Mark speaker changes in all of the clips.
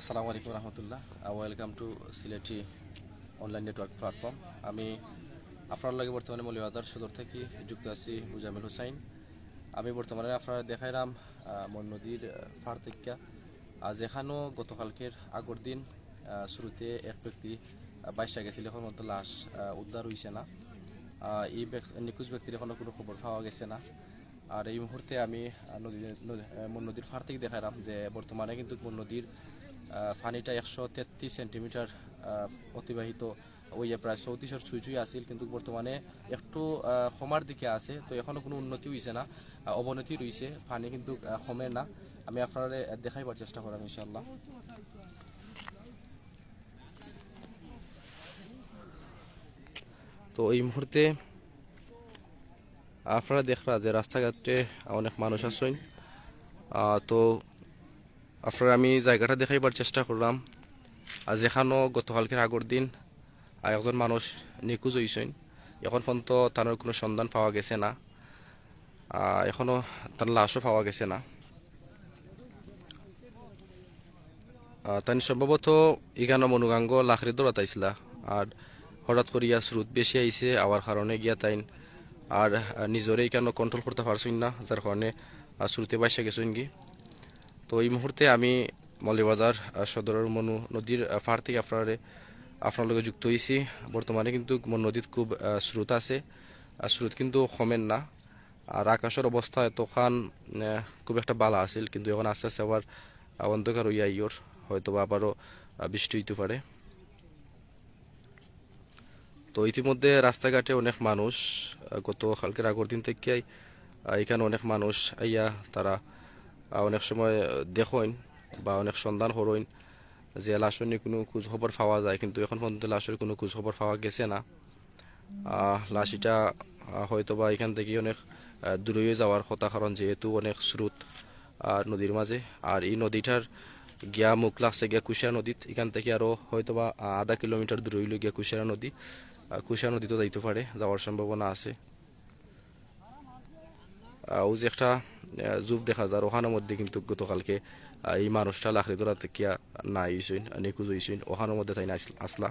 Speaker 1: আসসালামু আলাইকুম রহমতুল্লাহ। Welcome to Sylheti online network platform. আমি আপনার লাগে বর্তমানে মলিবাজার সদর থেকে যুক্ত আছি মুজামিল হুসাইন। আমি বর্তমানে আপনারা দেখাইলাম মন নদীর পাড় থেকে। আজ এখানেও গতকালকের আগর দিন শুরুতে এক ব্যক্তি বাইশা গেছিল এখন মতো লাশ উদ্ধার হয়েছে না। এই নিখোঁজ ব্যক্তির এখনও কোনো খবর পাওয়া গেছে না। আর এই মুহূর্তে আমি নদী মন নদীর ফার থেকে দেখালাম যে বর্তমানে কিন্তু মন নদীর পানিটা একশো তেত্রিশ সেন্টিমিটার অতিবাহিত ওই প্রায় চৌত্রিশের ছুঁই ছুঁই আছিল কিন্তু বর্তমানে একটু কমার দিকে আছে তো এখনও কোনো উন্নতি হয়েছে না। অবনতি রয়েছে পানি কিন্তু কমে না। আমি আপনারা দেখাইবার চেষ্টা করাম ইনশাল্লাহ তো এই মুহূর্তে আপনারা দেখরা যে রাস্তাঘাটে অনেক মানুষ আহ, তো আপনারা আমি জায়গাটা দেখাইবার চেষ্টা করলাম। আর যেখানেও গতকালকের আগর দিন একজন মানুষ নিখোঁজ হয়েছেন এখন পর্যন্ত তার কোনো সন্ধান পাওয়া গেছে না। আহ, এখনও তার লাশও পাওয়া গেছে না। তাই সম্ভবত ইগানো মনুগাঙ্গ লাখরি দৌড়াত আইসলা আর হঠাৎ করিয়া স্রোত বেশি আইছে আওয়ার কারণে গিয়া তাইন আর নিজরে কেন কন্ট্রোল করতে পারছেন না যার কারণে স্রোতে বাইসে গেছেন কি? তো এই মুহূর্তে আমি মলিবাজার আহ, সদরের মনু নদীর পাড় থেকে আপনারে আপনার লগে যুক্ত হয়েছি বর্তমানে কিন্তু মন নদীত খুব স্রোত আছে। স্রোত কিন্তু কমেন না। আর আকাশের অবস্থা আহ, খুব একটা বালা আছিল কিন্তু এখন আস্তে আস্তে আবার অন্ধকার হইয়া ইয়র হয়তো বা আবারও বৃষ্টি হইতে পারে। তো ইতিমধ্যে রাস্তাঘাটে অনেক মানুষ গত কালকের আগর দিন থেকে এখানে অনেক মানুষ আইয়া তারা অনেক সময় দেখেন বা অনেক সন্ধান হরইন যে লাশের নিয়ে কোনো খোঁজ খবর পাওয়া যায় কিন্তু এখন পর্যন্ত লাশের কোনো খোঁজ খবর পাওয়া গেছে না। আহ, লাশ হয়তো বা এখান থেকে অনেক দূরে যাওয়ার কথা কারণ যেহেতু অনেক স্রোত আহ, নদীর মাঝে। আর এই নদীটার গিয়া মুখ লাগছে গিয়া কুশিয়া নদীত। এখান থেকে আরও হয়তো বা আধা কিলোমিটার দূরে গিয়া কুশিয়া নদী। কুশিয়া নদীতে যাইতে পারে যাওয়ার সম্ভাবনা আছে। আহ, ও যে একটা জুপ দেখা যায় ওখানের মধ্যে কিন্তু গতকালকে এই মানুষটা লাখড়ি ধরা থেকে নাই হইছেন নিখোঁজ হইছেন ওখানের মধ্যে তাই না আসলা।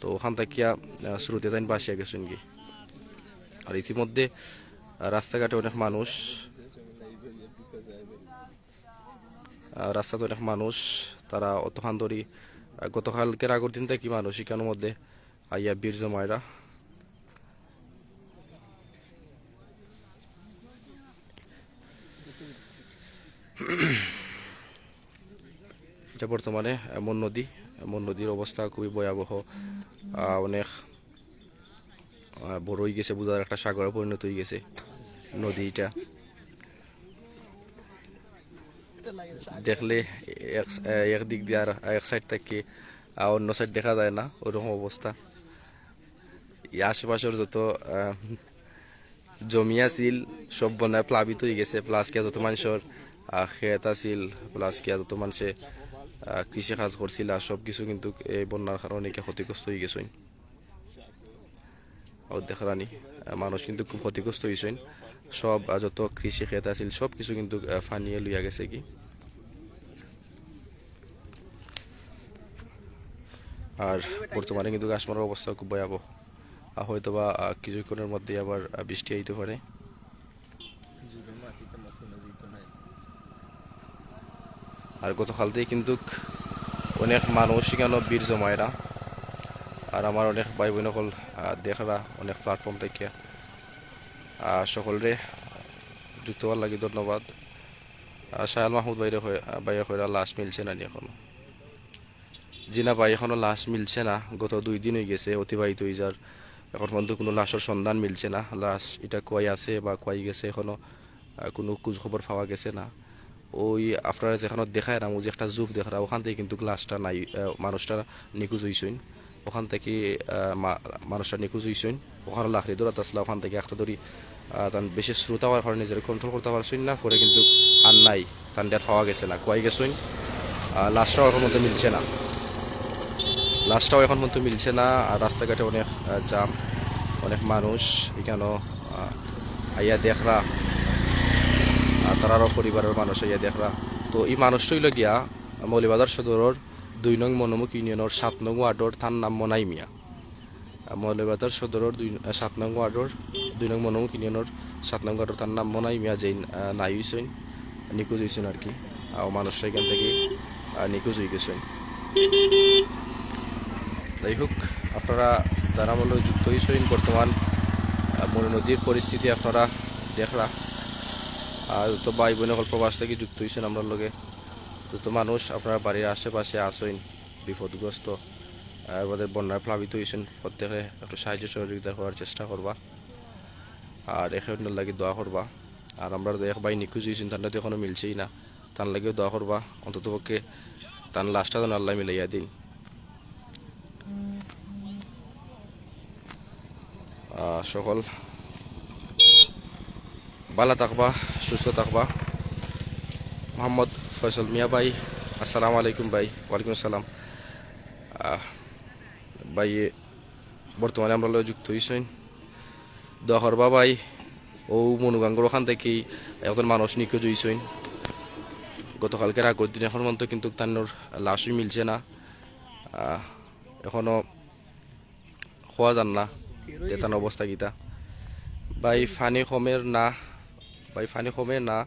Speaker 1: তো ওখান থেকে শ্রুতে তাই বাসিয়া গেছেন কি আর ইতিমধ্যে রাস্তাঘাটে অনেক মানুষ রাস্তাতে অনেক মানুষ তারা অতখান ধরি গতকালকের আগর দিন থেকে মানুষ এখানের মধ্যে আইয়া বীর জমায়রা এটা বর্তমানে এমন নদী এমন নদীর অবস্থা খুবই ভয়াবহ। অনেক বড় হয়ে গেছে, বোঝার একটা সাগরে পরিণত হয়ে গেছে নদীটা। দেখলে এক এক দিক দিয়ে আর এক সাইড থেকে অন্য সাইড দেখা যায় না, ওরকম অবস্থা। আশেপাশের যত জমি আছিল, সব বনায় প্লাবিত হয়ে গেছে প্লাস যত মানুষের ক্ষেত আছিল প্লাস কি যত মানুষে কৃষি কাজ করছিল সব কিছু কিন্তু এই বন্যার কারণে ক্ষতিগ্রস্ত হয়ে গেছেন। দেখারানি মানুষ কিন্তু খুব ক্ষতিগ্রস্ত হয়েছেন। সব যত কৃষি ক্ষেত আছিল সব কিছু কিন্তু ফানিয়ে লইয়া গেছে কি। আর বর্তমানে কিন্তু কাশ্মীরের অবস্থা খুব ভয়াবহ। হয়তো বা কিছুক্ষণের মধ্যে আবার বৃষ্টি আইতে পারে। আর গতকাল থেকে কিন্তু অনেক মানুষ সেখানে বীর জমায়রা। আর আমার অনেক ভাই বোন সকল দেখরা অনেক প্ল্যাটফর্ম থেকে। সকলরে যুক্ত হওয়ার লাগে ধন্যবাদ। শায়াল মাহমুদ বাইরে বাইরে হইরা লাশ মিলছে না এখনও। জি না ভাই এখনও লাশ মিলছে না। গত দুই দিন হয়ে গেছে, অতিবাহিত হয়ে যার এখন পর্যন্ত কোনো লাশের সন্ধান মিলছে না। লাশ এটা কয় আছে বা কয় গেছে এখনও কোনো খোঁজ খবর পাওয়া গেছে না। ওই আপনারা যেখানে দেখায় না যে একটা জুফ দেখা, ওখান থেকে কিন্তু গ্লাসটা নাই মানুষটা নিখোঁজ হইছেন। ওখান থেকে মানুষটা নিখোঁজ হইছেন। ওখানে লাখড়ি দৌড়াতে আসলে, ওখান থেকে একটা ধরি তান বেশি শ্রোত হওয়ার কারণে নিজের কন্ট্রোল করতে পারছেন না, পরে কিন্তু আর নাই, তান আর পাওয়া গেছে না, কয় গেছেন। লাশটাও এখন মধ্যে মিলছে না। লাশটাও এখন পর্যন্ত মিলছে না, আর রাস্তাঘাটে অনেক জাম, অনেক মানুষ, এখানেও আইয়া দেখরা। তারারও পরিবারের মানুষ আইয়া দেখরা। তো এই মানুষটাই গিয়া মৌলিবাজার সদরের দুই নং মনোমুখ ইউনিয়নের সাত নং ওয়ার্ডর তার নাম মনাই মিয়া। মৌলিবাজার সদরের দুই, সাত নং ওয়ার্ডর দুই নং মনোমুখ ইউনিয়নের সাত নং ওয়ার্ডর তার নাম মনাই মিয়া যেই নাই হইছেন নিখোঁজ হয়েছেন আর কি আর মানুষরা এখান থেকে নিখোঁজ হয়ে গেছেন। যাই হোক, আপনারা যারা মূল্য যুক্ত হয়েছেন বর্তমান মনে নদীর পরিস্থিতি আপনারা দেখরা। আর তো ভাই বোন সকল প্রবাস থেকে যুক্ত হয়েছেন আমরা লগে। যত মানুষ, আপনার বাড়ির আশেপাশে আসেন বিপদগ্রস্ত আমাদের বন্যায় প্লাবিত হয়েছেন প্রত্যেকে একটু সাহায্য সহযোগিতা করার চেষ্টা করবা। আর এখানে লাগে দোয়া করবা। আর আমরা এক ভাই নিখোঁজ হয়েছেন তার তো এখনও মিলছেই না। তার লাগেও দোয়া করবা, অন্তত পক্ষে তার লাস্টটা যেন আল্লাহ মিলাইয়া দিন। সকল ভালো থাকবা সুস্থ থাকবা মোহাম্মদ ফয়সল মিয়া ভাই আসসালামু আলাইকুম ভাই ওয়ালাইকুম আসসালাম। ভাই বর্তমানে আমরা যুক্ত হয়েছেন দোয়া করবা ভাই ও মনুগাঙ্গর ওখান থেকেই এখন মানুষ নিখোঁজ হয়েছেন গতকালকের আগের দিন এখন পর্যন্ত কিন্তু তার লাশই মিলছে না। আহ, এখনও খোয়া যান না তেতান অবস্থা গীতা ভাই ফানি কমের না ভাই ফানি কমে না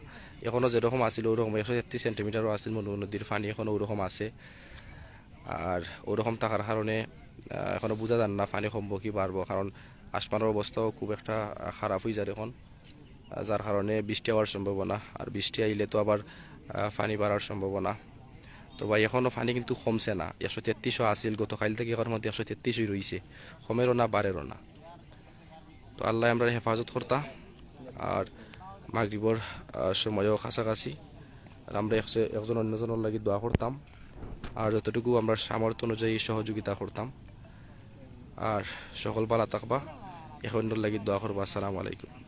Speaker 1: এখনও যেরকম আছিল ওরকম একশো তেত্রিশ সেন্টিমিটারও আছিল মনু নদীর ফানি এখনও ওরকম আছে। আর ওরকম থাকার কারণে আহ, এখনও বোঝা যান না ফানি কমবো কি বাড়বো কারণ আসমানের অবস্থাও খুব একটা খারাপ হয়ে যায় এখন। যার কারণে বৃষ্টি হওয়ার সম্ভাবনা আর বৃষ্টি আইলে তো আবার পানি বাড়ার সম্ভাবনা। তো ভাই এখনও পানি কিন্তু কমছে না একশো তেত্রিশও আসিল গতকাল থেকে এখন মধ্যে একশো তেত্রিশই রয়েছে কমেরও না বাড়েরও না। তো আল্লাহ আমরা হেফাজত করতা আর মাগরিবর সময়ও কাছাকাছি। আর আমরা একজ- একজন অন্যজনের লাগি দোয়া করতাম। আর যতটুকু আমরা সামর্থ্য অনুযায়ী সহযোগিতা করতাম। আর সকল বালা থাকবা এখন লাগি দোয়া করবা আসসালামু আলাইকুম।